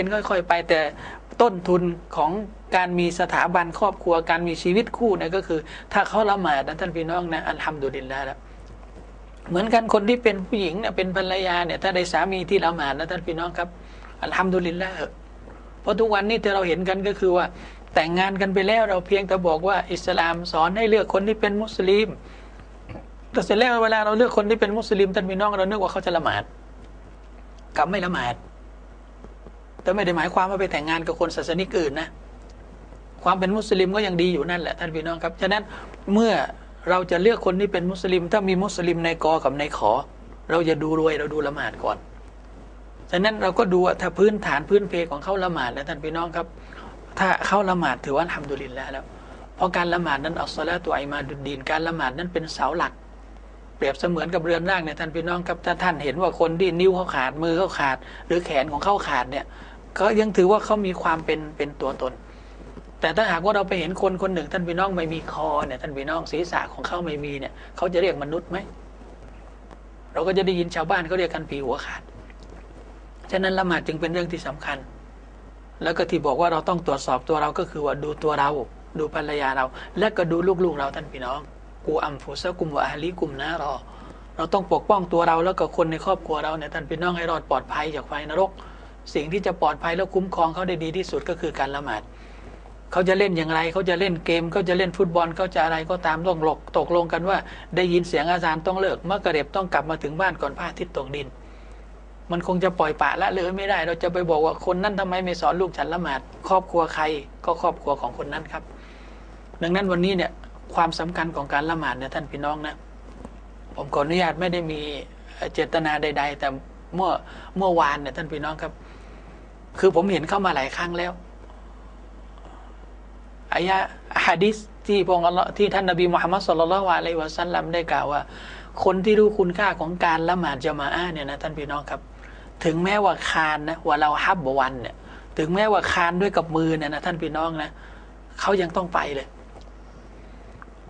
เป็นค่อย ๆ ไปแต่ต้นทุนของการมีสถาบันครอบครัวการมีชีวิตคู่เนี่ยก็คือ ถ้าเขาละหมาดนะท่านพี่น้องนะอัลฮัมดุลิลละแล้วเหมือนกันคนที่เป็นผู้หญิงเนี่ยเป็นภรรยาเนี่ยถ้าได้สามีที่ละหมาดนะท่านพี่น้องครับอัลฮัมดุลิลละเพราะทุกวันนี้ที่เราเห็นกันก็คือว่า แต่งงานกันไปแล้วเราเพียงแต่บอกว่า อิสลามสอนให้เลือกคนที่เป็นมุสลิมแต่เสร็จแล้วเวลาเราเลือกคนที่เป็นมุสลิมท่านพี่น้องเราเนึกว่าเขาจะละหมาดกลับไม่ละหมาด แต่ไม่ได้หมายความว่าไปแต่งงานกับคนศาสนิกอื่นนะความเป็นมุสลิมก็ยังดีอยู่นั่นแหละท่านพี่น้องครับฉะนั้นเมื่อเราจะเลือกคนที่เป็นมุสลิม ถ้ามีมุสลิมในกอกับในขอ เราจะดูรวยเราดูละหมาดก่อนฉะนั้นเราก็ดูว่าถ้าพื้นฐานพื้นเพของเขาละหมาดแล้วท่านพี่น้องครับ ถ้าเขาละหมาดถือว่าทำดุลินแล้วเพราะการละหมาดนั้นอัลสลาตัวไอมาดุดีนการละหมาดนั้นเป็นเสาหลัก เปรียบเสมือนกับเรือนร่างเนี่ยท่านพี่น้องครับถ้าท่านเห็นว่าคนที่นิ้วเขาขาดมือเขาขาด หรือแขนของเขาขาดเนี่ย ก็ยังถือว่าเขามีความเป็นเป็นตัวตน แต่ถ้าหากว่าเราไปเห็นคนคนหนึ่ง ท่านพี่น้องไม่มีคอเนี่ยท่านพี่น้องศีรษะของเขาไม่มีเนี่ยเขาจะเรียกมนุษย์ไหมเราก็จะได้ยินชาวบ้านเขาเรียกกันผีหัวขาดฉะนั้นละหมาดจึงเป็นเรื่องที่สำคัญ แล้วก็ที่บอกว่าเราต้องตรวจสอบตัวเราก็คือว่าดูตัวเรา ดูภรรยาเรา และก็ดูลูกๆเราท่านพี่น้องกูอัมฟุซะกุมวะอาลีกุมนะรอเราต้องปกป้องตัวเราแล้วก็คนในครอบครัวเราเนี่ยท่านพี่น้องให้รอดปลอดภัยจากไฟนรก สิ่งที่จะปลอดภัยแล้วคุ้มครองเขาได้ดีที่สุดก็คือการละหมาดเขาจะเล่นอย่างไรเขาจะเล่นเกมเขาจะเล่นฟุตบอลเขาจะอะไรก็ตามต้องหลกตกลงกันว่า ได้ยินเสียงอาจารย์ต้องเลิกเมื่อกระเด็บต้องกลับมาถึงบ้านก่อนพระอาทิตย์ตกดิน มันคงจะปล่อยปะละเลยไม่ได้ เราจะไปบอกว่าคนนั้นทำไมไม่สอนลูกฉันละหมาด ครอบครัวใครก็ครอบครัวของคนนั้นครับ ดังนั้นวันนี้เนี่ยความสำคัญของการละหมาดเนี่ยท่านพี่น้องนะผมขออนุญาตไม่ได้มีเจตนาใด ๆ แต่เมื่อเมื่อวานเนี่ยท่านพี่น้องครับ คือผมเห็นเข้ามาหลายครั้งแล้วอายะฮะดิษที่พงอัลลอฮ์ที่ท่านนบีมุฮัมมัดสุลลัลวะลัยวะสัลลัมได้กล่าวว่า คนที่รู้คุณค่าของการละหมาดจะมาอาเนี่ยนะท่านพี่น้องครับ ถึงแม้ว่าคานนะว่าเราฮับบวันเนี่ย ถึงแม้ว่าคานด้วยกับมือเนี่ยนะท่านพี่น้องนะเขายังต้องไปเลย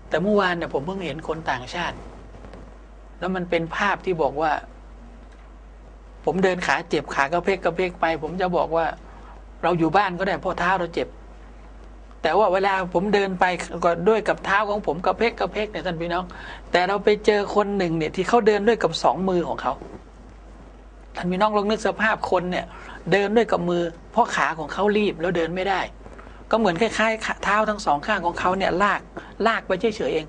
แต่เมื่อวานเนี่ยผมเพิ่งเห็นคนต่างชาติ แล้วมันเป็นภาพที่บอกว่า ผมเดินขาเจ็บขากระเพกกระเพกไป ผมจะบอกว่า เราอยู่บ้านก็ได้เพราะเท้าเราเจ็บ แต่ว่าเวลาผมเดินไปก็ด้วยกับเท้าของผมกระเพกกระเพกเนี่ยท่านพี่น้อง แต่เราไปเจอคนหนึ่งเนี่ยที่เขาเดินด้วยกับสองมือของเขาท่านพี่น้องลองนึกสภาพคนเนี่ย เดินด้วยกับมือ เพราะขาของเขารีบแล้วเดินไม่ได้ ก็เหมือนคล้ายๆเท้าทั้งสองข้างของเขาเนี่ยลากลากไปเฉยๆเอง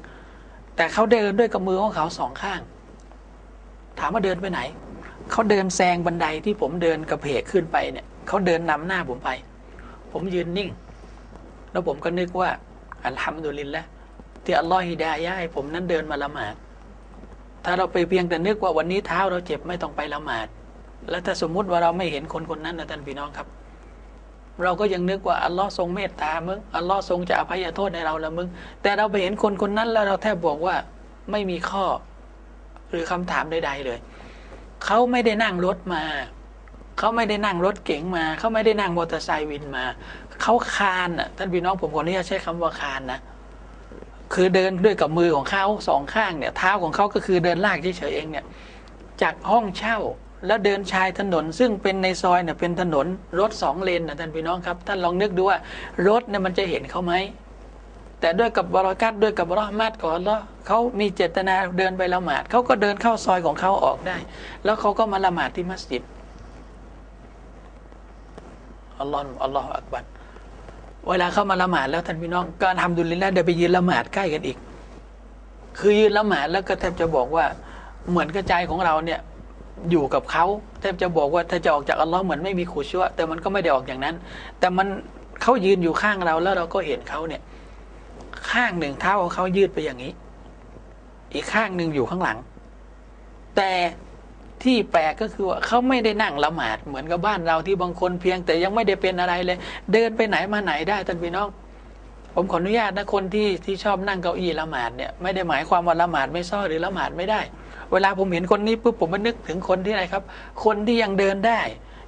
แต่เขาเดินด้วยกับมือของเขาสองข้าง ถามว่าเดินไปไหน เขาเดินแซงบันไดที่ผมเดินกระเพกขึ้นไปเนี่ยเขาเดินนำหน้าผมไป ผมยืนนิ่ง แล้วผมก็นึกว่าอัลฮัมดุลิลละที่อัลลอฮฺฮิดายะให้ผมนั้นเดินมาละหมาด ถ้าเราไปเพียงแต่นึกว่าวันนี้เท้าเราเจ็บไม่ต้องไปละหมาด แล้วถ้าสมมุติว่าเราไม่เห็นคนคนนั้นนะท่านพี่น้องครับ เราก็ยังนึกว่าอัลลอฮ์ทรงเมตตามึงอัลลอฮ์ทรงจะอภัยโทษในเราละมึง แต่เราไปเห็นคนคนนั้นแล้วเราแทบบอกว่าไม่มีข้อ หรือคำถามใด ๆ เลย เขาไม่ได้นั่งรถมา เขาไม่ได้นั่งรถเก๋งมา เขาไม่ได้นั่งมอเตอร์ไซค์วินมา เขาคานอะท่านพี่น้องผมขออนุญาตใช้คำว่าคานนะคือเดินด้วยกับมือของเขาสองข้างเนี่ย เท้าของเขาก็คือเดินลากเฉยๆเองเนี่ย จากห้องเช่าแล้วเดินชายถนนซึ่งเป็นในซอยเนี่ยเป็นถนนรถสองเลนนะท่านพี่น้องครับท่านลองนึกดูว่ารถเนี่ยมันจะเห็นเขาไหม แต่ด้วยกับบรากัดด้วยกับรอมาดก่อนแล้วเขามีเจตนาเดินไปละหมาดเขาก็เดินเข้าซอยของเขาออกได้ แล้วเขาก็มาละหมาดที่มัสยิดอัลลอฮ์อัลลอฮฺอักบัรเวลาเข้ามาละหมาดแล้วท่านพี่น้องการทำดุลินแล้วเดี๋ยวไปยืนละหมาดใกล้กันอีก คือยืนละหมาดแล้วก็แทบจะบอกว่าเหมือนกระจายของเราเนี่ยอยู่กับเขาแทบจะบอกว่าถ้าจะออกจากอัลลอฮ์เหมือนไม่มีขู่ชั่วแต่มันก็ไม่ได้ออกอย่างนั้น แต่มันเขายืนอยู่ข้างเราแล้วเราก็เห็นเขาเนี่ย ข้างหนึ่งเท้าของเขายืดไปอย่างนี้ อีกข้างหนึ่งอยู่ข้างหลัง แต่ที่แปลกก็คือว่าเขาไม่ได้นั่งละหมาดเหมือนกับบ้านเราที่บางคนเพียงแต่ยังไม่ได้เป็นอะไรเลย เดินไปไหนมาไหนได้ท่านพี่น้อง ผมขออนุญาตนะคนที่ที่ชอบนั่งเก้าอี้ละหมาดเนี่ยไม่ได้หมายความว่าละหมาดไม่ซ้อหรือละหมาดไม่ได้ เวลาผมเห็นคนนี้ปุ๊บผมมันนึกถึงคนที่ไหนครับ คนที่ยังเดินได้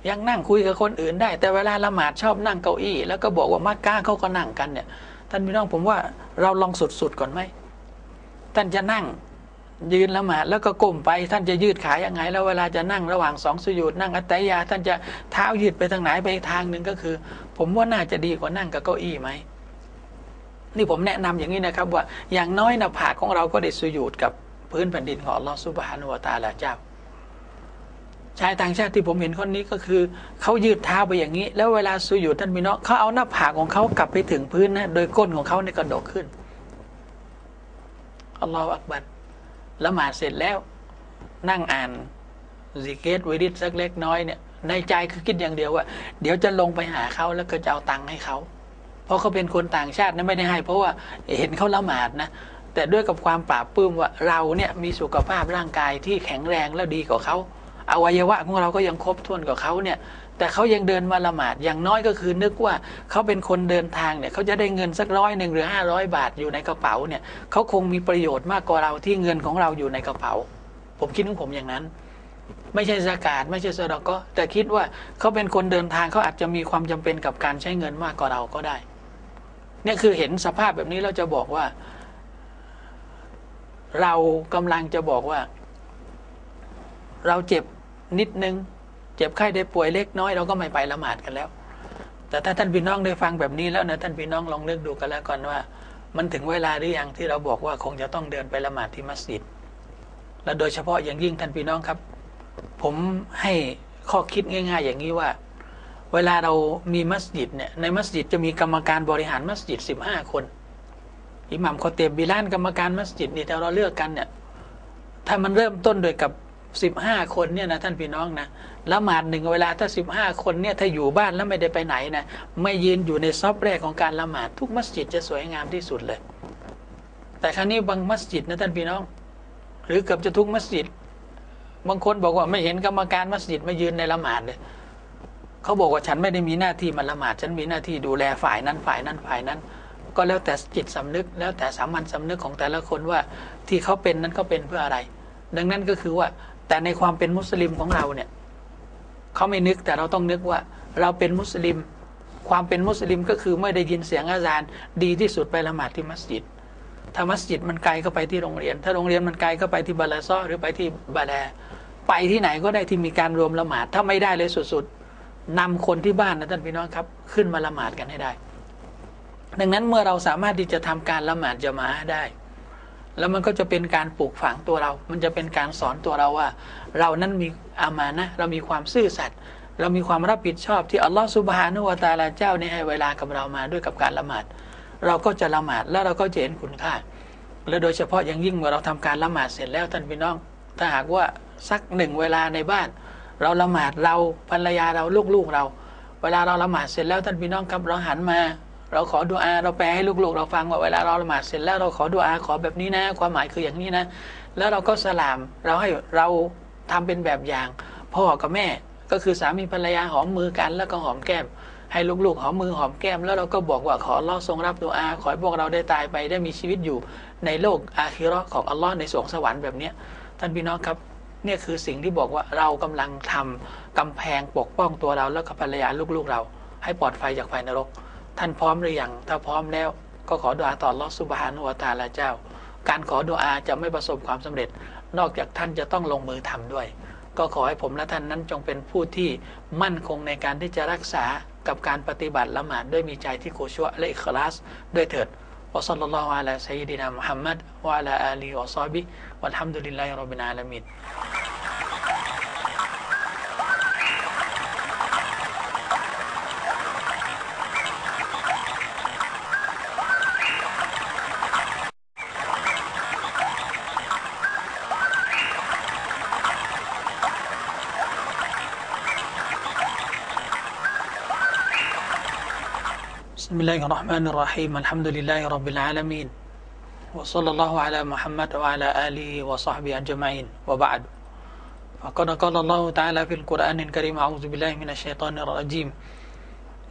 ยังนั่งคุยกับคนอื่นได้ แต่เวลาละหมาดชอบนั่งเก้าอี้ แล้วก็บอกว่ามักกะเขาก็นั่งกันเนี่ย ท่านพี่น้องผมว่าเราลองสุดๆก่อนไหมท่านจะนั่งยืนละหมาดแล้วก็ก้มไปท่านจะยืดขายังไง แล้วเวลาจะนั่งระหว่างสองสุญูดนั่งอัตยา ท่านจะเท้ายืดไปทางไหนไปทางหนึ่งก็คือ ผมว่าน่าจะดีกว่านั่งกับเก้าอี้ไหมนี่ผมแนะนำอย่างนี้นะครับว่าอย่างน้อยหน้าผากของเราก็ได้สุญูดกับพื้นแผ่นดินของอัลลอฮฺสุบฮานุวาตาลาเจ้า ชายต่างชาติที่ผมเห็นคนนี้ก็คือเขายืดเท้าไปอย่างนี้ แล้วเวลาสุญูดท่านพี่น้องเขาเอาหน้าผากของเขากลับไปถึงพื้นนะโดยก้นของเขาในกระดกขึ้นอัลลอฮฺอักบัดละหมาดเสร็จแล้ว นั่งอ่านซิกเกตวิดิตสักเล็กน้อยเนี่ยในใจคือคิดอย่างเดียวว่า เดี๋ยวจะลงไปหาเขาแล้วก็จะเอาตังค์ให้เขาเพราะเขาเป็นคนต่างชาตินะไม่ได้ให้ เพราะว่าเห็นเขาละหมาดนะแต่ด้วยกับความปราบปื้มว่าเราเนี่ยมีสุขภาพร่างกายที่แข็งแรงแล้วดีกว่าเขา อวัยวะของเราก็ยังครบถ้วนกว่าเขาเนี่ย แต่เขายังเดินมาละหมาดอย่างน้อยก็คือนึกว่าเขาเป็นคนเดินทางเนี่ยเขาจะได้เงินสักร้อยหนึ่งหรือห้าร้อยบาทอยู่ในกระเป๋าเนี่ยเขาคงมีประโยชน์มากกว่าเราที่เงินของเราอยู่ในกระเป๋า ผมคิดของผมอย่างนั้น ไม่ใช่สากาดไม่ใช่สดก็แต่คิดว่าเขาเป็นคนเดินทางเขาอาจจะมีความจำเป็นกับการใช้เงินมากกว่าเราก็ได้ เนี่ยคือเห็นสภาพแบบนี้เราจะบอกว่า เรากำลังจะบอกว่า เราเจ็บนิดนึง เจ็บไข้ได้ป่วยเล็กน้อย เราก็ไม่ไปละหมาดกันแล้ว แต่ถ้าท่านพี่น้องได้ฟังแบบนี้แล้วนะท่านพี่น้องลองเลือกดูกันแล้วก่อนว่า มันถึงเวลาหรือยังที่เราบอกว่าคงจะต้องเดินไปละหมาดที่มัสยิด และโดยเฉพาะอย่างยิ่งท่านพี่น้องครับ ผมให้ข้อคิดง่าย ๆ อย่างนี้ว่า เวลาเรามีมัสยิดเนี่ยในมัสยิดจะมีกรรมการบริหารมัสยิดสิบห้าคนอิหมัมคอเตบบิลานกรรมการมัสยิดนี่ถ้าเราเลือกกันเนี่ยถ้ามันเริ่มต้นโดยกับ สิบห้าคนเนี่ยนะท่านพี่น้องนะละหมาดหนึ่งเวลาถ้าสิบห้าคนเนี่ยถ้าอยู่บ้านแล้วไม่ได้ไปไหนนะไม่ยืนอยู่ในซอบแรกของการละหมาดทุกมัสยิดจะสวยงามที่สุดเลย แต่ครั้นี้บางมัสยิดนะท่านพี่น้อง หรือเกือบจะทุกมัสยิด บางคนบอกว่าไม่เห็นกรรมการมัสยิดมายืนในละหมาดเลยเขาบอกว่าฉันไม่ได้มีหน้าที่มาละหมาดฉันมีหน้าที่ดูแลฝ่ายนั้นฝ่ายนั้นฝ่ายนั้น ก็แล้วแต่จิตสำนึก แล้วแต่สามัญสำนึกของแต่ละคนว่าที่เขาเป็นนั้นเขาเป็นเพื่ออะไร ดังนั้นก็คือว่า แต่ในความเป็นมุสลิมของเราเนี่ยเขาไม่นึกแต่เราต้องนึกว่า เราเป็นมุสลิม ความเป็นมุสลิมก็คือไม่ได้ยินเสียงอาจารย์ดีที่สุดไปละหมาดที่มัสยิดถ้ามัสยิดมันไกลก็ไปที่โรงเรียน ถ้าโรงเรียนมันไกลก็ไปที่บาลาซ้อหรือไปที่บาแลไปที่ไหนก็ได้ที่มีการรวมละหมาดถ้าไม่ได้เลยสุดๆนำคนที่บ้านนะท่านพี่น้องครับ ขึ้นมาละหมาดกันให้ได้ ดังนั้นเมื่อเราสามารถที่จะทำการละหมาดจะมาได้ แล้วมันก็จะเป็นการปลูกฝังตัวเรา มันจะเป็นการสอนตัวเราว่า เรานั้นมีอามานะ เรามีความซื่อสัตย์ เรามีความรับผิดชอบที่อัลลอฮฺสุบฮานุวาตาลาเจ้าเนี่ยให้เวลากับเรามาด้วยกับการละหมาด เราก็จะละหมาดแล้วเราก็จะเห็นคุณค่า และโดยเฉพาะอย่างยิ่งเมื่อเราทำการละหมาดเสร็จแล้วท่านพี่น้อง ถ้าหากว่าสักหนึ่งเวลาในบ้าน เราละหมาดเราภรรยาเราลูกๆเรา เวลาเราละหมาดเสร็จแล้วท่านพี่น้องครับเราหันมา เราขอดุอาเราแปลให้ลูกๆ เราฟังว่าเวลาเราละหมาดเสร็จแล้วเราขอดุอาขอแบบนี้นะ ความหมายคืออย่างนี้นะ แล้วเราก็สลามเราให้เราทำเป็นแบบอย่าง พ่อกับแม่ก็คือสามีภรรยาหอมมือกันแล้วก็หอมแก้ม ให้ลูกๆหอมมือหอมแก้ม แล้วเราก็บอกว่าขอรอทรงรับดุอา ขอให้พวกเราได้ตายไปได้มีชีวิตอยู่ในโลกอาคิรอของอัลลอฮ์ในสวงสวรรค์แบบนี้ท่านพี่น้องครับเนี่ยคือสิ่งที่บอกว่าเรากำลังทำกำแพงปกป้องตัวเราแล้วก็ภรรยาลูกๆเรา ให้ปลอดภัยจากไฟนรก ท่านพร้อมหรือยังถ้าพร้อมแล้วก็ขอดุอาต่อลอสุบฮานุวตาลาเจ้า การขอดุอาจะไม่ประสบความสำเร็จ นอกจากท่านจะต้องลงมือทำด้วย ก็ขอให้ผมและท่านนั้นจงเป็นผู้ที่มั่นคงในการที่จะรักษากับการปฏิบัติละหมาดด้วยมีใจที่โคชัวและอิคลาสด้วยเถิดวะซัลลัลลอฮุอะลัยซัยยินามุฮัมมัดวะอะลาอาลีวะซอบิวัลฮัมดุลิลลาฮิร็อบบิลอาลามีน بسم الله الرحمن الرحيم الحمد لله رب العالمين وصلى الله على محمد وعلى آله وصحبه أجمعين وبعد فقد قال الله تعالى في القرآن الكريم أعوذ بالله من الشيطان الرجيم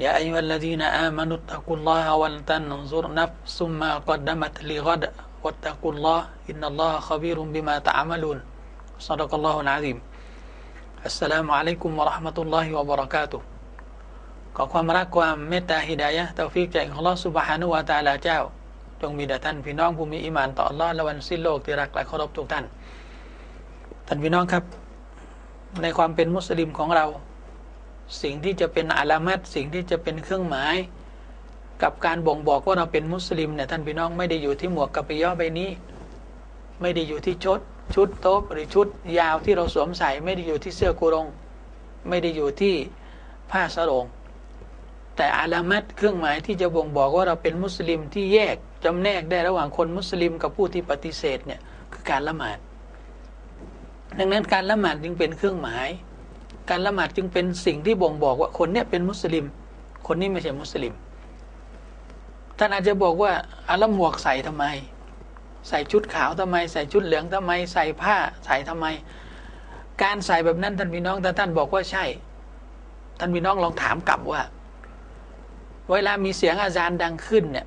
يا أيها الذين آمنوا اتقوا الله ولتنظر نفس ما قدمت لغد واتقوا الله إن الله خبير بما تعملون صدق الله العظيم السلام عليكم ورحمة الله وبركاته ขอความรักความเมตตาฮิดายะเตาฟิกใจของลอสุบฮานุวาตาลาเจ้า จงมีแด่ท่านพี่น้องผู้มีอิมานต่ออัลอฮ์และวันสิ้นโลกที่รักและเคารพทุกท่าน ท่านพี่น้องครับ ในความเป็นมุสลิมของเรา สิ่งที่จะเป็นอาลามัดสิ่งที่จะเป็นเครื่องหมาย กับการบ่งบอกว่าเราเป็นมุสลิมเนี่ยท่านพี่น้องไม่ได้อยู่ที่หมวกกับปิยอใบนี้ ไม่ได้อยู่ที่ชุดชุดโต๊ะหรือชุดยาวที่เราสวมใส่ ไม่ได้อยู่ที่เสื้อกุรง ไม่ได้อยู่ที่ผ้าสโรง แต่อาลามัดเครื่องหมายที่จะบ่งบอกว่าเราเป็นมุสลิมที่แยกจำแนกได้ระหว่างคนมุสลิมกับผู้ที่ปฏิเสธเนี่ยคือการละหมาด ดังนั้นการละหมาดจึงเป็นเครื่องหมาย การละหมาดจึงเป็นสิ่งที่บ่งบอกว่าคนเนี้ยเป็นมุสลิม คนนี้ไม่ใช่มุสลิมท่านอาจจะบอกว่าอาละหมวกใส่ทำไม ใส่ชุดขาวทำไม ใส่ชุดเหลืองทำไม ใส่ผ้าใส่ทำไม การใส่แบบนั้นท่านพี่น้องถ้าท่านบอกว่าใช่ ท่านพี่น้องลองถามกลับว่า เวลามีเสียงอาจารย์ดังขึ้นเนี่ย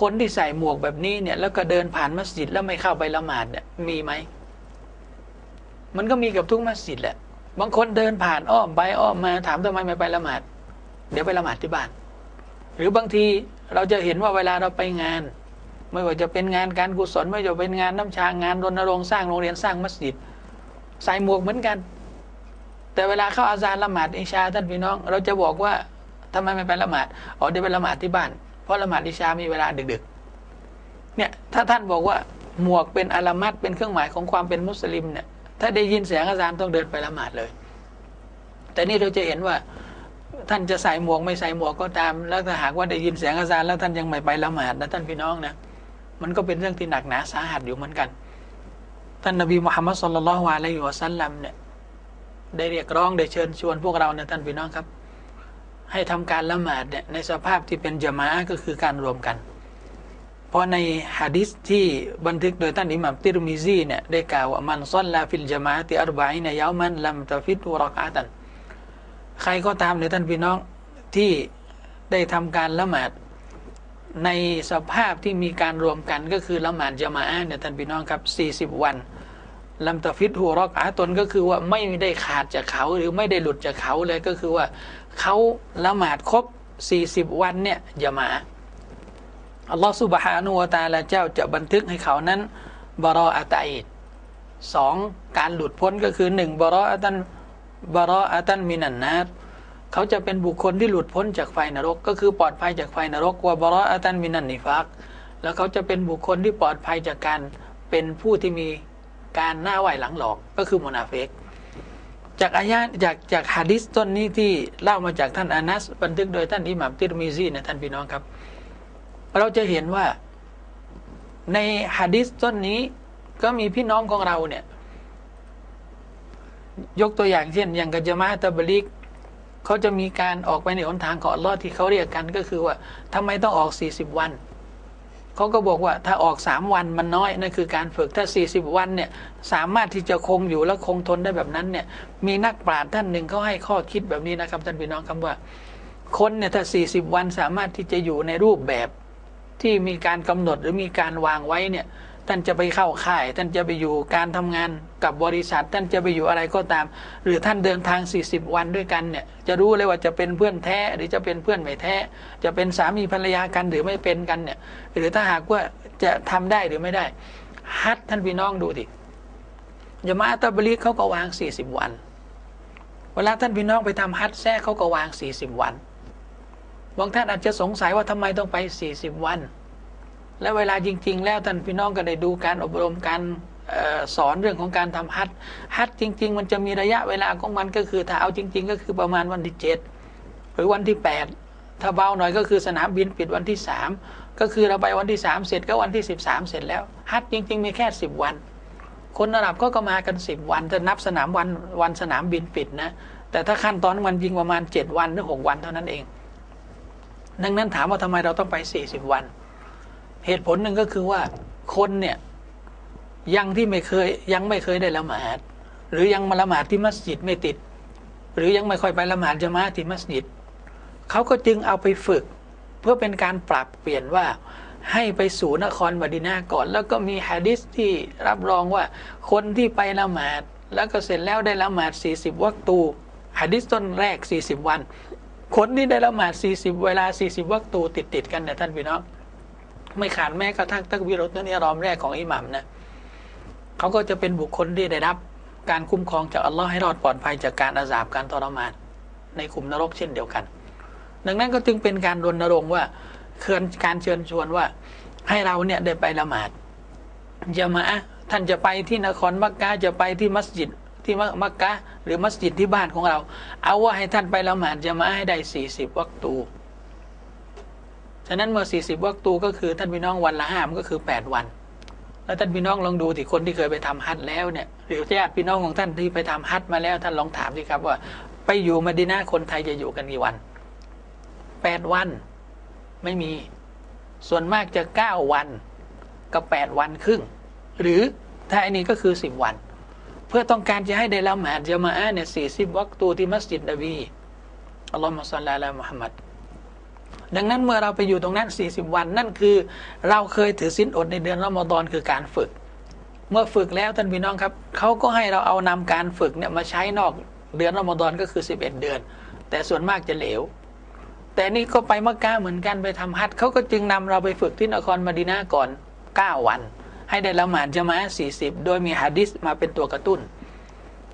คนที่ใส่หมวกแบบนี้เนี่ยแล้วก็เดินผ่านมัสยิดแล้วไม่เข้าไปละหมาดเนี่ยมีไหม มันก็มีกับทุกมัสยิดแหละ บางคนเดินผ่านอ้อมไปอ้อมมาถามทำไมไม่ไปละหมาด เดี๋ยวไปละหมาดที่บ้าน หรือบางทีเราจะเห็นว่าเวลาเราไปงาน ไม่ว่าจะเป็นงานการกุศลไม่ว่าจะเป็นงานน้ำชางานรณรงค์สร้างโรงเรียนสร้างมัสยิดใส่หมวกเหมือนกัน แต่เวลาเข้าอาซานละหมาดอิชาท่านพี่น้อง เราจะบอกว่า ทำไมไม่ไปละหมาดอ๋อเดี๋ยวไปละหมาดที่บ้าน เพราะละหมาดอิชามีเวลาดึกๆ เนี่ยถ้าท่านบอกว่าหมวกเป็นอาลามัดเป็นเครื่องหมายของความเป็นมุสลิมเนี่ยถ้าได้ยินเสียงอาจารย์ต้องเดินไปละหมาดเลย แต่นี่เราจะเห็นว่าท่านจะใส่หมวกไม่ใส่หมวกก็ตาม แล้วถ้าหากว่าได้ยินเสียงอาจารย์แล้วท่านยังไม่ไปละหมาดนะท่านพี่น้องนะมันก็เป็นเรื่องที่หนักหนาสาหัสอยู่เหมือนกัน ท่านนบีมุฮัมมัดสุลลัลฮวาลัยฮิวะสัลลัมเนี่ยได้เรียกร้องได้เชิญชวนพวกเราเนี่ยท่านพี่น้องครับ ให้ทำการละหมาดเนี่ยในสภาพที่เป็นจามะก็คือการรวมกัน เพราะในฮะดิษที่บันทึกโดยท่านอิหม่ามติรมิซีเนี่ยได้กล่าวว่ามันซัลลาฟิลจามะติอัรบะอินยามันลัมตะฟิตุรอกาตัน ใครก็ตามเลยท่านพี่น้องที่ได้ทำการละหมาดในสภาพที่มีการรวมกันก็คือละหมาดจามะเนี่ยท่านพี่น้องครับ 40 วันลัมตะฟิตหัวรอกอาตนก็คือว่าไม่ได้ขาดจากเขาหรือไม่ได้หลุดจากเขาเลยก็คือว่า เขาละหมาดครบ 40 วันเนี่ยจามะอัลลอฮฺสุบฮานุวตาละเจ้าจะบันทึกให้เขานั้นบารออัตัยสองการหลุดพ้นก็คือหนึ่งบารออัตันบารออัตันมินันนัดเขาจะเป็นบุคคลที่หลุดพ้นจากไฟนรก ก็คือปลอดภัยจากไฟนรกว่าบารออัตันมินันนิฟักแล้วเขาจะเป็นบุคคลที่ปลอดภัยจากการเป็นผู้ที่มีการหน้าไหวหลังหลอกก็คือมุนาเฟก จากอายะจากจากฮะดิษต้นนี้ที่เล่ามาจากท่านอานัสบันทึกโดยท่านอิหม่ามติรมิซีนะท่านพี่น้องครับ เราจะเห็นว่าในฮะดิษต้นนี้ก็มีพี่น้องของเราเนี่ย ยกตัวอย่างเช่น อย่างกัจมาตะบลิกเขาจะมีการออกไปในหนทางของอัลลอฮ์ที่เขาเรียกกันก็คือว่าทำไมต้องออก 40 วัน เขาก็บอกว่าถ้าออกสามวันมันน้อยนั่นคือการฝึกถ้าสี่สิบวันเนี่ยสามารถที่จะคงอยู่และคงทนได้แบบนั้นเนี่ยมีนักปราชญ์ท่านหนึ่งเขาให้ข้อคิดแบบนี้นะครับท่านพี่น้องคำว่า คนเนี่ยถ้าสี่สิบวันสามารถที่จะอยู่ในรูปแบบที่มีการกำหนดหรือมีการวางไว้เนี่ย ท่านจะไปเข้าค่าย ท่านจะไปอยู่การทำงานกับบริษัท ท่านจะไปอยู่อะไรก็ตาม หรือท่านเดินทาง 40 วันด้วยกันเนี่ยจะรู้เลยว่าจะเป็นเพื่อนแท้หรือจะเป็นเพื่อนไม่แท้ จะเป็นสามีภรรยากันหรือไม่เป็นกันเนี่ยหรือถ้าหากว่าจะทำได้หรือไม่ได้ฮัดท่านพี่น้องดูดิยามาตะบลีเขาก็วาง 40 วัน เวลาท่านพี่น้องไปทำฮัดแท้เขาก็วาง 40 วันบางท่านอาจจะสงสัยว่าทำไมต้องไป 40 วัน และเวลาจริง ๆ แล้วท่านพี่น้องก็ได้ดูการอบรมการสอนเรื่องของการทำฮัทฮัทจริง ๆ มันจะมีระยะเวลาของมันก็คือถ้าเอาจริง ๆ ก็คือประมาณวันที่เจ็ดหรือวันที่แปดถ้าเบาหน่อยก็คือสนามบินปิดวันที่สามก็คือเราไปวันที่สามเสร็จก็วันที่สิบสามเสร็จแล้ว ฮัทจริง ๆ มีแค่สิบวัน คนอาหรับก็ก็มากันสิบวันจะนับสนามวันวันสนามบินปิดนะแต่ถ้าขั้นตอนมันยิงประมาณเจ็ดวันหรือหกวันเท่านั้นเอง ดังนั้นถามว่าทำไมเราต้องไปสี่สิบวัน เหตุผลหนึ่งก็คือว่าคนเนี่ยยังที่ไม่เคยยังไม่เคยได้ละหมาด หรือยังมาละหมาดที่มัสยิดไม่ติด หรือยังไม่ค่อยไปละหมาดจะมาที่มัสยิดเขาก็จึงเอาไปฝึก เพื่อเป็นการปรับเปลี่ยนว่าให้ไปสู่นครมดีนาก่อน แล้วก็มีฮะดิษที่รับรองว่าคนที่ไปละหมาด แล้วก็เสร็จแล้วได้ละหมาด 40 วักตูฮะดิษต้นแรก 40 วัน คนที่ได้ละหมาด 40 เวลา 40 วักตูติดติดกันเนี่ยท่านพี่น้อง ไม่ขาดแม้กระทั่งตักวิรตนี่รอมแรกของอิหมัมนะเขาก็จะเป็นบุคคลที่ได้รับ การคุ้มครองจากอัลลอฮ์ให้รอดปลอดภัยจากการอาสาบการทรมาน ในขุมนรกเช่นเดียวกัน ดังนั้นก็จึงเป็นการรณรงค์ว่าเชิญการเชิญชวนว่าให้เราเนี่ยได้ไปละหมาดจะมาท่านจะไปที่นครมักกะจะไปที่มัสยิดที่มักกะหรือมัสยิดที่บ้านของเรา เอาว่าให้ท่านไปละหมาดจะมาให้ได้สี่สิบวักตู ฉะนั้นเมื่อสี่สิบวักตูก็คือท่านพี่น้องวันละห้ามันก็คือแปดวัน แล้วท่านพี่น้องลองดูที่คนที่เคยไปทำฮัจญ์แล้วเนี่ยหรือญาติพี่น้องของท่านที่ไปทำฮัจญ์มาแล้วท่านลองถามสิครับว่าไปอยู่มาดีนาคนไทยจะอยู่กันกี่วันแปดวัน ไม่มี ส่วนมากจะเก้าวันกับแปดวันครึ่ง หรือถ้าอันนี้ก็คือสิบวัน เพื่อต้องการจะให้ได้ละหมาดจะมาอ่านเนี่ยสี่สิบวักตูที่มัสยิดนบีอัลลอฮฺมะสัลลัลลอฮุมุฮัมมัด ดังนั้นเมื่อเราไปอยู่ตรงนั้น 40 วัน นั่นคือ เราเคยถือศีลอดในเดือนรอมฎอนคือการฝึก เมื่อฝึกแล้วท่านพี่น้องครับเขาก็ให้เราเอานำการฝึกเนี่ยมาใช้นอกเดือนรอมฎอนก็คือ 11 เดือน แต่ส่วนมากจะเหลว แต่นี่ก็ไปมักกะเหมือนกันไปทำฮัจญ์เขาก็จึงนำเราไปฝึกที่นครมาดีนาก่อน 9 วัน ให้ได้ละหมาดจะมา40 โดยมีฮะดิษมาเป็นตัวกระตุ้น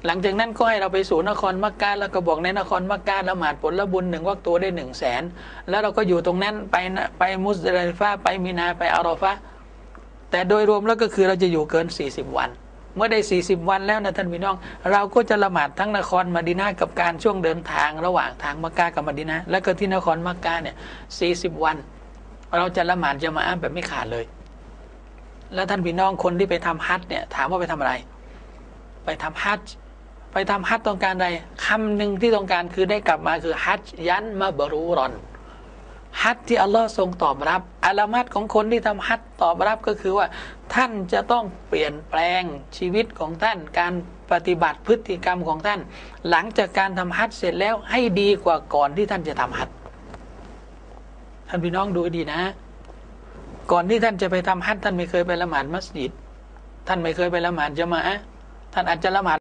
หลังจากนั้นก็ให้เราไปสู่นครมักกะแล้วก็บอกในนครมักกะละหมาดผลละบุญหนึ่งวักตัวได้หนึ่งแสนแล้วเราก็อยู่ตรงนั้นไปไปมุสลิฟาไปมินาไปอารอฟะแต่โดยรวมแล้วก็คือเราจะอยู่เกิน 40 วัน เมื่อได้ 40 วันแล้วนะท่านพี่น้อง เราก็จะละหมาดทั้งนครมาดีนากับการช่วงเดินทางระหว่างทางมักกะกับมาดีนาแล้วก็ที่นครมักกะเนี่ย40 วัน เราจะละหมาดจะมาอ้าแบบไม่ขาดเลย แล้วท่านพี่น้องคนที่ไปทำฮัจญ์เนี่ยถามว่าไปทำอะไร ไปทำฮัจญ์ ไปทำฮัจญ์ต้องการใดคำหนึ่งที่ต้องการคือได้กลับมาคือฮัจญ์ยันมาบรูรอนฮัจญ์ที่อัลลอฮ์ทรงตอบรับ อาลามัดของคนที่ทำฮัจญ์ตอบรับก็คือว่า ท่านจะต้องเปลี่ยนแปลงชีวิตของท่าน การปฏิบัติพฤติกรรมของท่าน หลังจากการทำฮัจญ์เสร็จแล้วให้ดีกว่าก่อนที่ท่านจะทำฮัจญ์ท่านพี่น้องดูให้ดีนะ ก่อนที่ท่านจะไปทำฮัจญ์ท่านไม่เคยไปละหมาดมัสยิด ท่านไม่เคยไปละหมาดจะมาท่านอาจจะละหมาด